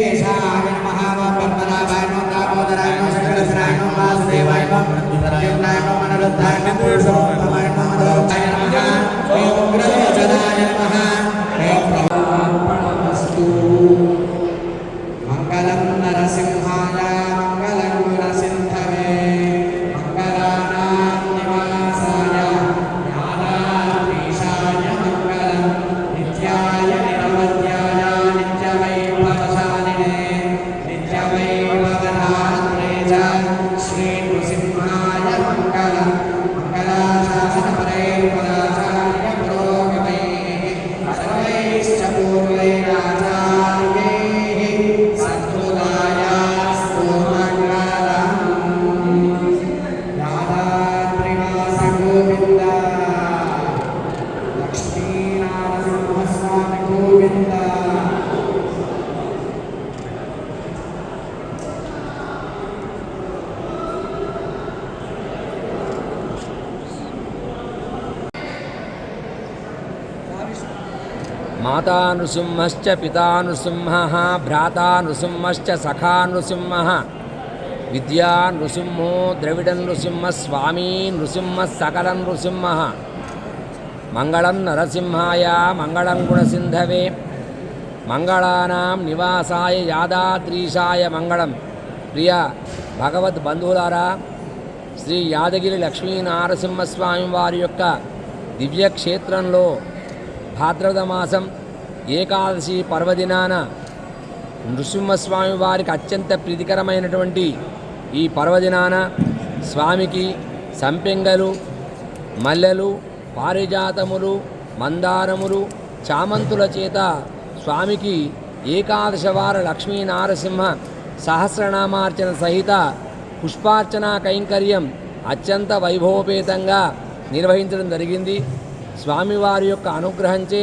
కేశాయ మాతానుసింహశ్చ పితానుసింహ పితా సఖానుసింహ. నృసింహశ్చ సఖా విద్యా నృసింహో ద్రవిడ నృసింహ స్వామీ నృసింహ సకల నృసింహ మంగళం నరసింహాయ మంగళం గుణసింధవే. మంగళానాం నివాసాయ యాదాత్రీషాయ మంగళం. ప్రియ భగవద్ బంధువులారా శ్రీ యాదగిరి లక్ష్మీ నారసింహస్వామి వారి యొక్క దివ్యక్షేత్రంలో భాద్రపద మాసం ఏకాదశి పర్వదినాన నృసింహస్వామి వారికి అత్యంత ప్రీతికరమైనటువంటి ఈ పర్వదినాన స్వామికి సంపెంగలు మల్లెలు పారిజాతములు మందారములు చామంతుల చేత స్వామికి ఏకాదశవార లక్ష్మీ నారసింహ సహస్రనామార్చన సహిత పుష్పార్చన కైంకర్యం అత్యంత వైభవపేతంగా నిర్వహించడం జరిగింది. స్వామివారి యొక్క అనుగ్రహంచే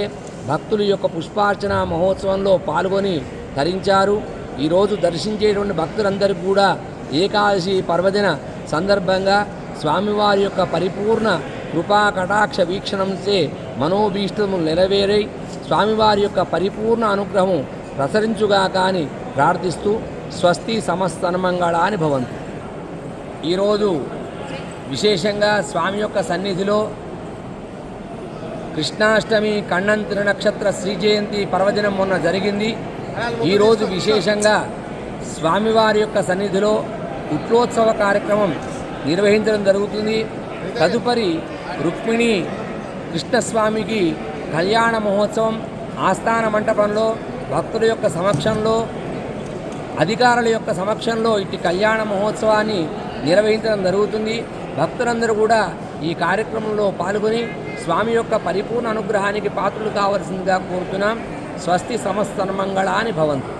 భక్తులు యొక్క పుష్పార్చన మహోత్సవంలో పాల్గొని తరించారు. ఈరోజు దర్శించేటువంటి భక్తులందరికీ కూడా ఏకాదశి పర్వదిన సందర్భంగా స్వామివారి యొక్క పరిపూర్ణ కృపా కటాక్ష వీక్షణంచే మనోభీష్టము నెరవేరై స్వామివారి యొక్క పరిపూర్ణ అనుగ్రహం ప్రసరించుగా కానీ ప్రార్థిస్తూ స్వస్తి సమస్తన్మంగళాని భవంతు. ఈరోజు విశేషంగా స్వామి యొక్క సన్నిధిలో కృష్ణాష్టమి కണ്ണంతిర నక్షత్ర శ్రీ జయంతి పర్వదినం మొన్న జరిగింది. ఈరోజు విశేషంగా స్వామివారి యొక్క సన్నిధిలో ఉట్లోత్సవ కార్యక్రమం నిర్వహించడం జరుగుతుంది. తదుపరి రుక్మిణి కృష్ణస్వామికి కళ్యాణ మహోత్సవం ఆస్థాన మంటపంలో భక్తుల యొక్క సమక్షంలో అధికారుల యొక్క సమక్షంలో ఇట్టి కళ్యాణ మహోత్సవాన్ని నిర్వహించడం జరుగుతుంది. భక్తులందరూ కూడా ఈ కార్యక్రమంలో పాల్గొని స్వామి యొక్క పరిపూర్ణ అనుగ్రహానికి పాత్రులు కావలసిందిగా కోరుతున్నాం. స్వస్తి సమస్తన్మంగళాని భవంతు.